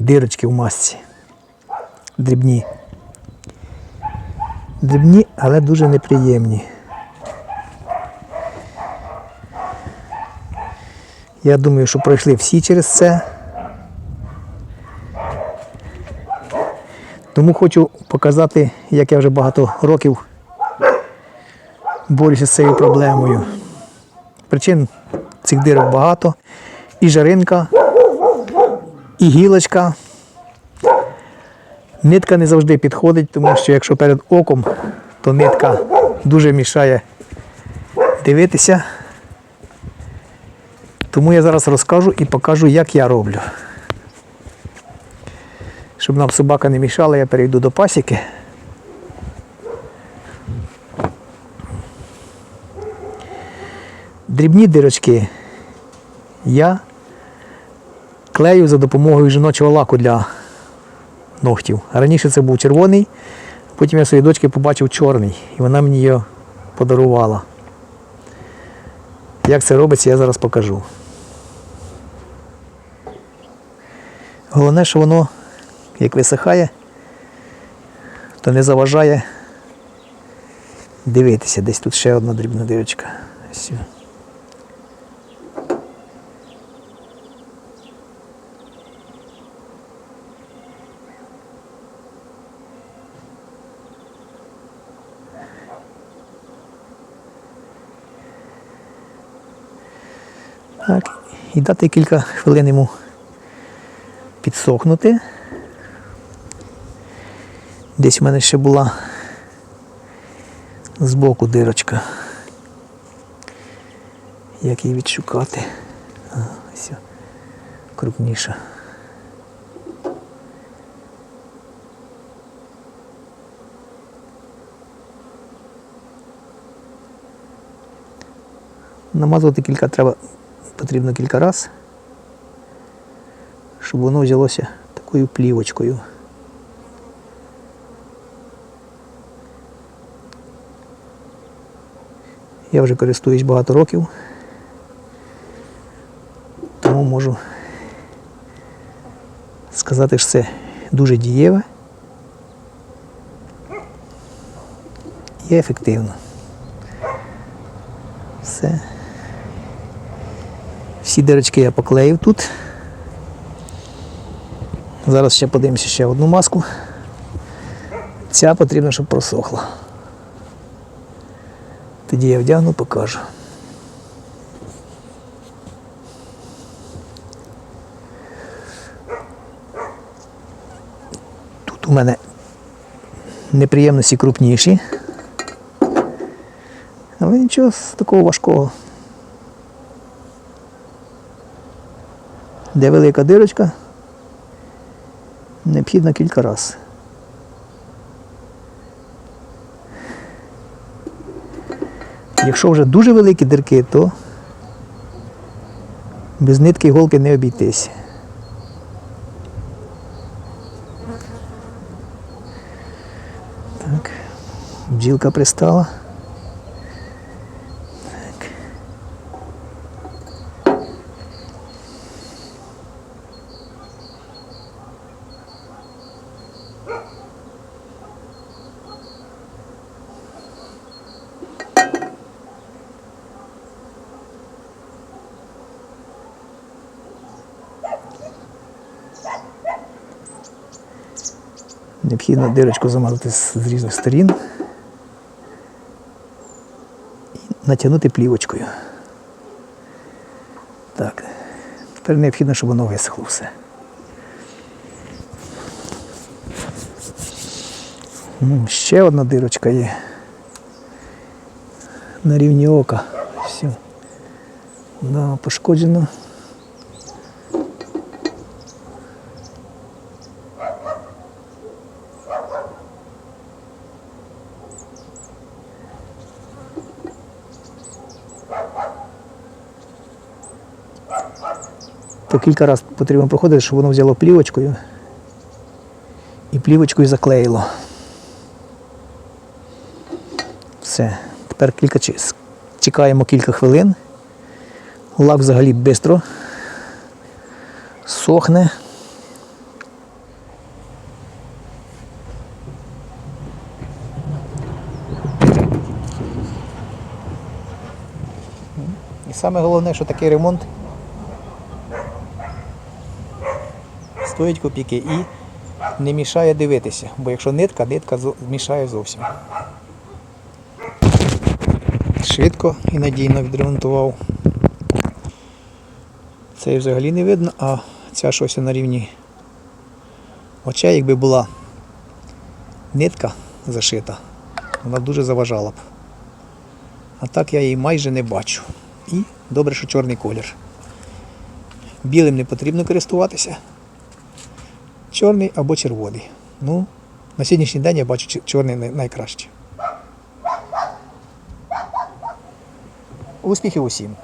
дирочки в масці. Дрібні. Дрібні, але дуже неприємні. Я думаю, що пройшли всі через це. Тому хочу показати, як я вже багато років борюся з цією проблемою. Причин цих дирок багато. І жаринка, і гілочка. Нитка не завжди підходить, тому що якщо перед оком, то нитка дуже мішає дивитися. Тому я зараз розкажу і покажу, як я роблю. Щоб нам собака не мішала, я перейду до пасіки. Дрібні дирочки я клею за допомогою жіночого лаку для ногтів. Раніше це був червоний, потім я своїй дочки побачив чорний, і вона мені його подарувала. Як це робиться, я зараз покажу. Головне, що воно, як висихає, то не заважає дивитися. Десь тут ще одна дрібна дирочка. Так, і дати кілька хвилин йому підсохнути. Десь в мене ще була збоку дирочка. Як її відшукати? А, о, крупніша. Намазувати кілька треба, потрібно кілька разів, щоб воно взялося такою плівочкою. Я вже користуюсь багато років, тому можу сказати, що це дуже дієве і ефективно. Все. Всі дирочки я поклеїв тут. Зараз ще подивимося ще одну маску. Ця потрібно, щоб просохла. Тоді я вдягну, покажу. Тут у мене неприємності крупніші. Але нічого такого важкого. Де велика дирочка, необхідно кілька разів. Якщо вже дуже великі дирки, то без нитки і голки не обійтись. Так, бджілка пристала. Необхідно дирочку замазати з різних сторін і натягнути плівочкою. Так. Тепер необхідно, щоб воно висохло все. Ще одна дирочка є. На рівні ока. Все. Да, пошкоджено. по кілька разів потрібно проходити, щоб воно взяло плівочкою і плівочкою заклеїло. Все. Тепер кілька чекаємо кілька хвилин. Лак взагалі швидко сохне. І саме головне, що такий ремонт. Стоїть копійки і не мішає дивитися. Бо якщо нитка, нитка мішає зовсім. Швидко і надійно відремонтував. Це взагалі не видно, а ця щось на рівні очей, якби була нитка зашита, вона дуже заважала б. А так я її майже не бачу. І добре, що чорний колір. Білим не потрібно користуватися. Чорний або червоний. Ну, на сьогоднішній день я бачу чорний най- найкраще. Успіхів усім!